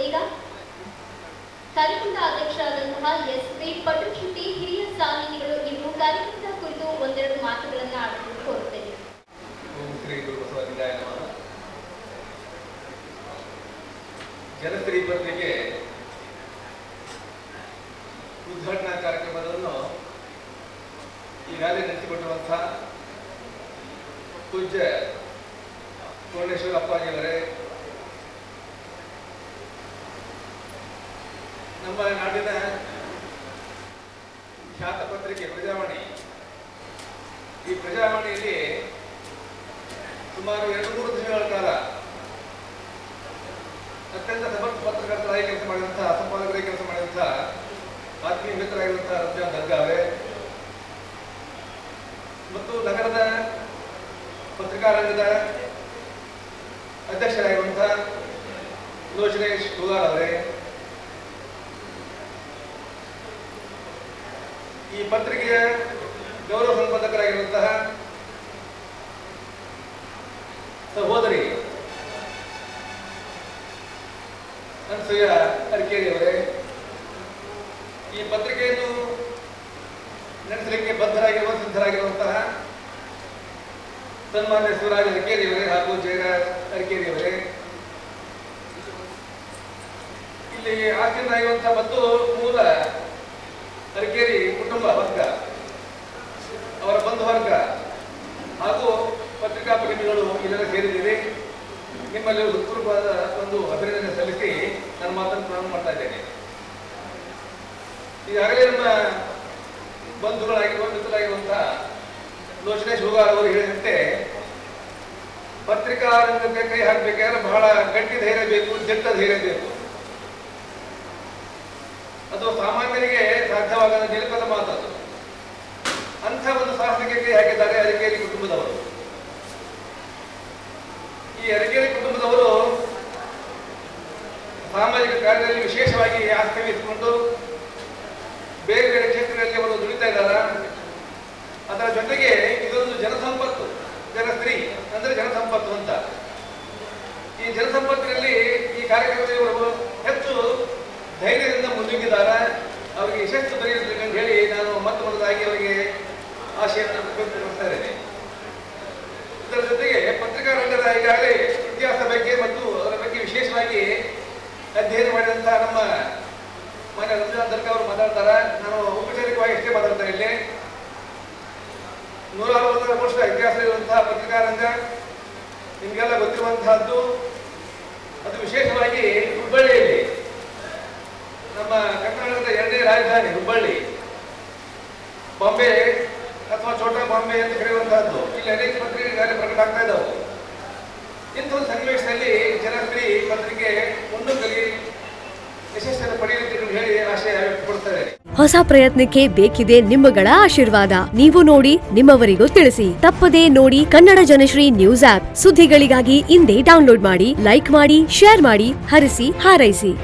ಈಗ ಕಾರ್ಯಕ್ರಮದ ಅಧ್ಯಕ್ಷರಾದಂತಹ S P ಪಟುಶೆಟ್ಟಿ ಹಿರಿಯ ಸಾಹಿತಿಗಳು ಇನ್ನು ಕಾರ್ಯಕ್ರಮದ ಕುರಿತು ಒಂದೆರಡು ಮಾತುಗಳನ್ನು ಆಡಲು ಕೋರುತ್ತೇನೆ ಜನಸ್ತ್ರೀ ಪತ್ರಿಕೆ ಉದ್ಘಾಟನಾ ಕಾರ್ಯಕ್ರಮವನ್ನು ಈಗಾಗಲೇ ನಡೆಸಿಕೊಟ್ಟಿರುವಂತಹ ಪೂಜ್ಯ ಕೋಣೇಶ್ವರ ಅಪ್ಪಾಜಿಯವರೇ ನಮ್ಮ ನಾಡಿನ ಖ್ಯಾತ ಪತ್ರಿಕೆ ಪ್ರಜಾವಾಣಿ. ಈ ಪ್ರಜಾವಾಣಿಯಲ್ಲಿ ಸುಮಾರು ಎರಡು ಮೂರು ದಿನಗಳ ಕಾಲ ಅತ್ಯಂತ ಸಮರ್ಥ ಪತ್ರಕರ್ತರಾಗಿ ಕೆಲಸ ಮಾಡಿದಂತಹ ಸಂಪಾದಕರಾಗಿ ಕೆಲಸ ಮಾಡಿದಂತಹ ಆತ್ಮೀಯ ಮಿತ್ರರಾಗಿರುವಂತಹ ರಂಜಾನ್ ದರ್ಗಾವೆ ಮತ್ತು ನಗರದ ಪತ್ರಿಕಾರಂಗದ ಅಧ್ಯಕ್ಷರಾಗಿರುವಂತಹ ಲೋಚನೇಶ್ ಹುಗಾರ್ ಅವರೇ ಈ ಪತ್ರಿಕೆಯ ಗೌರವ ಸಂಪಾದಕರಾಗಿರುವಂತಹ ಸಹೋದರಿ ಅನ್ಸೂಯ ಅರ್ಕೇರಿಯವರೇ, ಈ ಪತ್ರಿಕೆಯನ್ನು ನಡೆಸಲಿಕ್ಕೆ ಬದ್ಧರಾಗಿರುವ, ಸಿದ್ಧರಾಗಿರುವಂತಹ ಸನ್ಮಾನ್ಯ ಶಿವರಾಜ್ ಅರ್ಕೇರಿಯವರೇ ಹಾಗೂ ಜಯರಾಜ್ ಅರ್ಕೇರಿಯವರೇ ಇಲ್ಲಿ ಆಸೀನರಾಗಿರುವಂತಹ ಮತ್ತು ಮೂಲ ಅರ್ಕೇರಿ ಬಂಧು ವರ್ಗ ಹಾಗೂ ಪತ್ರಿಕಾ ಪ್ರೇಮಿಗಳು ಇಲ್ಲೆಲ್ಲ ಸೇರಿದ್ದೀರಿ ನಿಮ್ಮಲ್ಲಿ ಹೃತ್ಪೂರ್ವವಾದ ಒಂದು ಅಭಿನಂದನೆ ಸಲ್ಲಿಸಿ ನನ್ನ ಮಾತನ್ನು ಪ್ರಾರಂಭ ಮಾಡ್ತಾ ಇದ್ದೇನೆ. ಈಗಾಗಲೇ ನಮ್ಮ ಬಂಧುಗಳಾಗಿ ಮಿತ್ರರಾಗಿರುವಂತಹ ಲೋಚನೇಶ್ ಹುಗಾರ್ ಅವರು ಹೇಳಿದಂತೆ, ಪತ್ರಿಕಾ ರಂಗಕ್ಕೆ ಕೈ ಹಾಕಬೇಕಾದ್ರೆ ಬಹಳ ಗಟ್ಟಿ ಧೈರ್ಯ ಬೇಕು ದಿಟ್ಟ ಧೈರ್ಯ ಬೇಕು. ಅದು ಸಾಮಾನ್ಯರಿಗೆ ಸಾಧ್ಯವಾಗದ ನಿಲುಕದ ಮಾತದು ಅಂಥ ಒಂದು ಸಾಹಸಕ್ಕೆ ಕೈ ಹಾಕಿದ್ದಾರೆ ಅರಕೇರಿ ಕುಟುಂಬದವರು. ಈ ಅರಕೇರಿ ಕುಟುಂಬದವರು ಸಾಮಾಜಿಕ ಕಾರ್ಯದಲ್ಲಿ ವಿಶೇಷವಾಗಿ ವಹಿಸಿಕೊಂಡು ಬೇರೆ ಬೇರೆ ಕ್ಷೇತ್ರಗಳಲ್ಲಿ ಅವರು ದುಡಿತಾ ಇದ್ದಾರೆ? ಅದರ ಜೊತೆಗೆ ಇದೊಂದು ಜನಸಂಪತ್ತು ಜನಸ್ತ್ರೀ ಅಂದ್ರೆ ಜನಸಂಪತ್ತು ಅಂತ. ಈ ಜನಸಂಪತ್ತಿನಲ್ಲಿ ಈ ಕಾರ್ಯಕ್ರಮದಲ್ಲಿ ಹೆಚ್ಚು ಧೈರ್ಯದಿಂದ ಮುಂದುಗಿದ್ದಾರೆ ಅವರಿಗೆ ಯಶಸ್ಸು ಅಂತ ಹೇಳಿ ನಾನು ಮತ್ತೆ ಮೊದಲಾಗಿ ಅವರಿಗೆ ಆಶೆಯನ್ನು ಮಾಡ್ತಾ ಇದ್ದೇನೆ ಇದರ ಜೊತೆಗೆ ಪತ್ರಿಕಾ ರಂಗದ ಈಗಾಗಲೇ ಇತಿಹಾಸ ಬಗ್ಗೆ ಮತ್ತು ಅದರ ಬಗ್ಗೆ ವಿಶೇಷವಾಗಿ ಅಧ್ಯಯನ ಮಾಡಿದಂತಹ ನಮ್ಮ ಮಾನ್ಯ ರಂಜಾನ್ ದರ್ಗ ಅವರು ಮಾತಾಡ್ತಾರೆ. ನಾನು ಔಪಚಾರಿಕವಾಗಿ ಇಷ್ಟೇ ಮಾತಾಡ್ತಾ ಇಲ್ಲಿ ನೂರ ಅರವತ್ತರ ವರ್ಷ ಇತಿಹಾಸ ಇರುವಂತಹ ಪತ್ರಿಕಾ ರಂಗ ನಿಮಗೆಲ್ಲ ಗೊತ್ತಿರುವಂತಹದ್ದು, ಅದು ವಿಶೇಷವಾಗಿ ಹುಬ್ಬಳ್ಳಿಯಲ್ಲಿ. ನಮ್ಮ ಕರ್ನಾಟಕದ ಎರಡನೇ ರಾಜಧಾನಿ ಹುಬ್ಬಳ್ಳಿ. ಬಾಂಬೆ ಅಥವಾ ಛೋಟಾ ಬಾಂಬೆ ಅಂತ ಕರೆಯುವಂತಹದ್ದು. ಇಲ್ಲಿ ಅನೇಕ ಪತ್ರಿಕೆಗಳಲ್ಲಿ ಪ್ರಕಟ ಆಗ್ತಾ ಇದ್ದವು ಒಂದು ಸನ್ನಿವೇಶದಲ್ಲಿ ಜನಶ್ರೀ ಪತ್ರಿಕೆ ಮುನ್ನುಗ್ಗಲಿ ಯಶಸ್ಸನ್ನು ಪಡೆಯುತ್ತೆ ಹೇಳಿ ಆಶಯ ವ್ಯಕ್ತಪಡಿಸ್ತಾ ಇದ್ದೇನೆ. ಹೊಸ ಪ್ರಯತ್ನಕ್ಕೆ ಬೇಕಿದೆ ನಿಮ್ಮಗಳ ಆಶೀರ್ವಾದ. ನೀವು ನೋಡಿ, ನಿಮ್ಮವರಿಗೂ ತಿಳಿಸಿ. ತಪ್ಪದೇ ನೋಡಿ ಕನ್ನಡ ಜನಶ್ರೀ ನ್ಯೂಸ್ ಆಪ್ ಸುದ್ದಿಗಳಿಗಾಗಿ ಇಂದೇ ಡೌನ್ಲೋಡ್ ಮಾಡಿ, ಲೈಕ್ ಮಾಡಿ, ಶೇರ್ ಮಾಡಿ, ಹರಿಸಿ, ಹಾರೈಸಿ.